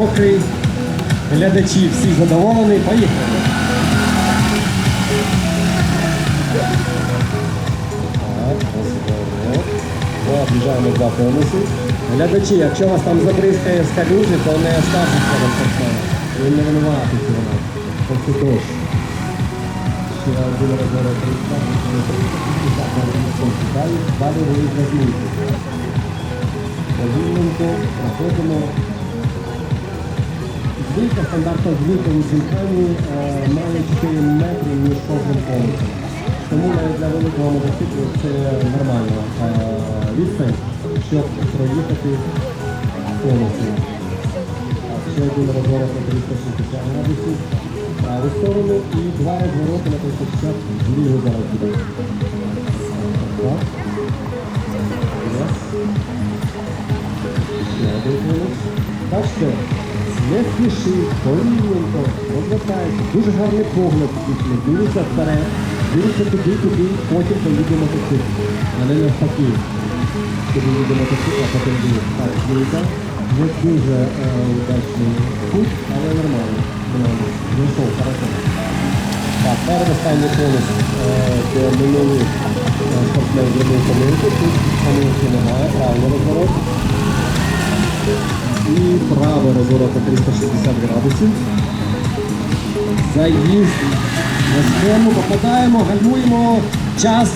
Окей. Глядачі всі задоволені. Поїхали. Так, два конуси. Глядачі, якщо вас там забризкає з калюжі, то не скажете на спортсмена. Він не винуватий цього. Просто дощ. Ще один розворот. Далі, далі ви розмієте. Повільненько проходимо. Звідка стандартна звука у зімканні має 4 метри між кожним конусом. Тому навіть для великого мотоциклу це нормальна е, відстань, щоб проїхати конуси. Ще один розворот на 360 градусів праву сторону і два розвороти на 360 в ліву зараз буде. Так. Ще один конус. Так що не спішіть, повільненько, розвертається. Дуже гарний погляд, дійсно. дивіться вперед, дивіться туди, туди, потім поїде мотоцикл. А не навпаки. Коли їде мотоцикл, а потім дивіться. Так, дивіться. Не дуже е, удачний путь, але нормально. Нормально. Зайшов, хорошо. Так, передостанній конус, е, де минулий е, спортсмен зробив помилку. Тут помилки немає, правильно розворот. І правий розворот на 360 градусів. Заїзд на схему, попадаємо, гальмуємо. Час